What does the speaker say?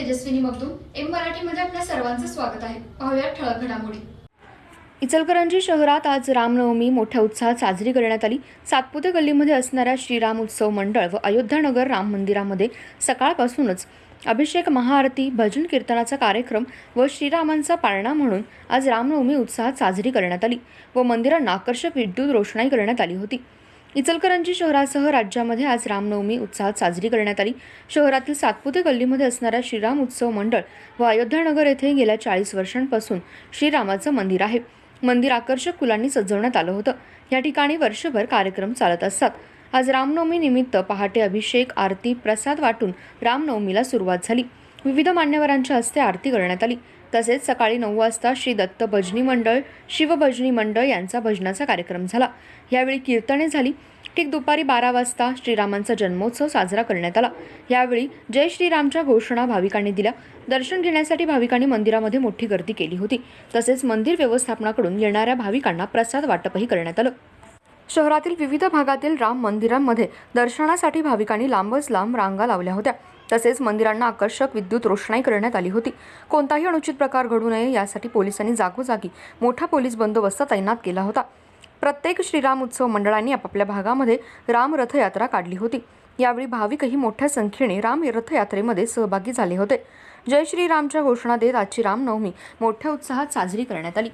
Tejaswini Magdum M मराठीमध्ये आपल्या सर्वांचं स्वागत आहे. पाहूया ठळक घडामोडी. इचलकरंजी शहरात आज रामनवमी मोठ्या उत्साहात साजरी करण्यात आली. सातपुते गल्लीमध्ये असणाऱ्या श्रीराम उत्सव मंडळ व अयोध्यानगर राम मंदिरामध्ये सकाळपासूनच अभिषेक महाआरती भजन कीर्तनाचा कार्यक्रम व श्रीरामांचा पाळणा म्हणून आज रामनवमी उत्साहात साजरी करण्यात आली व मंदिरांना आकर्षक विद्युत रोषणाई करण्यात आली होती. इचलकरंजी शहरासह राज्यामध्ये आज रामनवमी उत्साहात साजरी करण्यात आली. शहरातील सातपुते गल्लीमध्ये असणाऱ्या श्रीराम उत्सव मंडळ व अयोध्यानगर येथे गेल्या चाळीस वर्षांपासून श्रीरामाचं मंदिर आहे. मंदिर आकर्षक फुलांनी सजवण्यात आलं होतं. या ठिकाणी वर्षभर कार्यक्रम चालत असतात. आज रामनवमी निमित्त पहाटे अभिषेक आरती प्रसाद वाटून रामनवमीला सुरुवात झाली. विविध मान्यवरांच्या हस्ते आरती करण्यात आली. तसेच सकाळी नऊ वाजता श्री दत्त भजनी मंडळ शिवभजनी मंडळ यांचा भजनाचा कार्यक्रम झाला. यावेळी कीर्तने झाली. ठीक दुपारी बारा वाजता श्रीरामांचा जन्मोत्सव साजरा करण्यात आला. यावेळी जय श्रीरामच्या घोषणा भाविकांनी दिल्या. दर्शन घेण्यासाठी भाविकांनी मंदिरामध्ये मोठी गर्दी केली होती. तसेच मंदिर व्यवस्थापनाकडून येणाऱ्या भाविकांना प्रसाद वाटपही करण्यात आलं. शहरातील विविध भागातील राम मंदिरांमध्ये दर्शनासाठी भाविकांनी लांबच लांब रांगा लावल्या होत्या. तसेच मंदिरांना आकर्षक विद्युत रोषणाई करण्यात आली होती. कोणताही अनुचित प्रकार घडू नये यासाठी पोलिसांनी जागोजागी मोठा पोलीस बंदोबस्त तैनात केला होता. प्रत्येक श्रीराम उत्सव मंडळांनी आपापल्या भागामध्ये राम रथयात्रा काढली होती. यावेळी भाविकही मोठ्या संख्येने राम रथयात्रेमध्ये सहभागी झाले होते. जय श्रीरामच्या घोषणा देत आजची रामनवमी मोठ्या उत्साहात साजरी करण्यात आली.